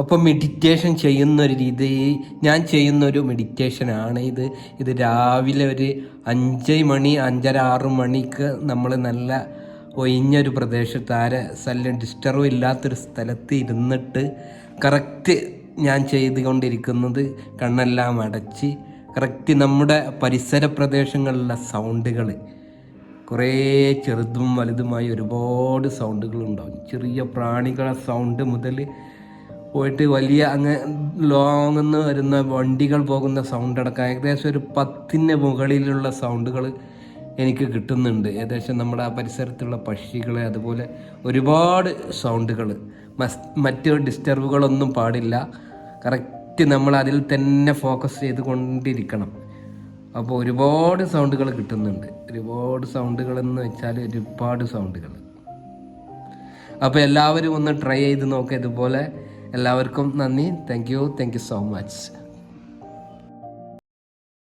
അപ്പോൾ മെഡിറ്റേഷൻ ചെയ്യുന്ന ഒരു രീതി ഞാൻ ചെയ്യുന്ന ചെയ്യുന്നൊരു മെഡിറ്റേഷനാണ് ഇത്. ഇത് രാവിലെ ഒരു അഞ്ച് മണി അഞ്ചര ആറ് മണിക്ക് നമ്മൾ നല്ല ഒഴിഞ്ഞൊരു പ്രദേശത്ത് ആരെ ശല്യം ഡിസ്റ്റർബ് ഇല്ലാത്തൊരു സ്ഥലത്ത് ഇരുന്നിട്ട് കറക്റ്റ് ഞാൻ ചെയ്തുകൊണ്ടിരിക്കുന്നത് കണ്ണെല്ലാം അടച്ച് കറക്റ്റ് നമ്മുടെ പരിസര പ്രദേശങ്ങളിലെ സൗണ്ടുകൾ കുറേ ചെറുതും വലുതുമായി ഒരുപാട് സൗണ്ടുകൾ ഉണ്ടാവും ചെറിയ പ്രാണികളെ സൗണ്ട് മുതൽ പോയിട്ട് വലിയ അങ്ങ് ലോങ് നിന്ന് വരുന്ന വണ്ടികൾ പോകുന്ന സൗണ്ട് അടക്കം. ഏകദേശം ഒരു പത്തിന് മുകളിലുള്ള സൗണ്ടുകൾ എനിക്ക് കിട്ടുന്നുണ്ട്. ഏകദേശം നമ്മുടെ ആ പരിസരത്തുള്ള പക്ഷികളെ അതുപോലെ ഒരുപാട് സൗണ്ടുകൾ മസ് മറ്റ് ഡിസ്റ്റർബുകളൊന്നും പാടില്ല. കറക്റ്റ് നമ്മൾ അതിൽ തന്നെ ഫോക്കസ് ചെയ്ത് കൊണ്ടിരിക്കണം അപ്പോൾ ഒരുപാട് സൗണ്ടുകൾ കിട്ടുന്നുണ്ട്. ഒരുപാട് സൗണ്ടുകൾ എന്ന് വെച്ചാൽ ഒരുപാട് സൗണ്ടുകൾ അപ്പോൾ എല്ലാവരും ഒന്ന് ട്രൈ ചെയ്ത് നോക്കുക ഇതുപോലെ എല്ലാവർക്കും നന്ദി. Thank you thank you so much